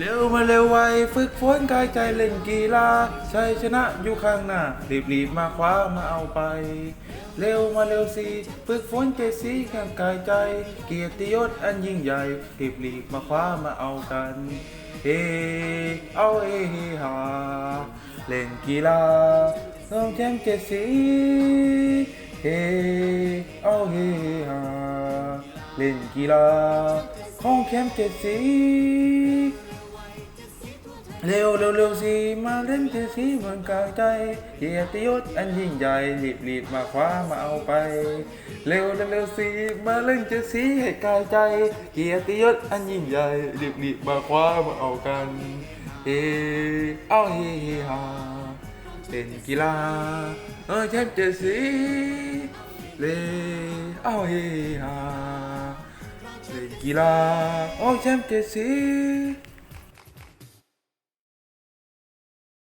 เร็วมาเร็วไวฝึกฝนกายใจเล่นกีฬาชัยชนะอยู่ข้างหน้า รีบรีบมาคว้ามาเอาไป เร็วมาเร็วสิฝึกฝนเจสีข้างกายใจ เกียรติยศอันยิ่งใหญ่รีบรีบมาคว้ามาเอากันเฮเอาเฮเฮฮาเล่นกีฬาน้องแชมป์เจสีเฮเอาเฮเฮฮาเล่นกีฬาของแชมป์เจ็ดสี เร็วเร็วเร็วสิมาเล่นเจสีเหมือนกายใจเกียรติยศอันยิ่งใหญ่รีบรีบมาคว้ามาเอาไป เร็วเร็วเร็วสิมาเล่นเจสีให้กายใจ เกียรติยศอันยิ่งใหญ่รีบรีบมาคว้ามาเอากันเฮเอาเฮเฮาเป็นกีฬาเออแชมป์เจสีเลเอาเฮเฮาเล่นกีฬาโอ้แชมป์เจสี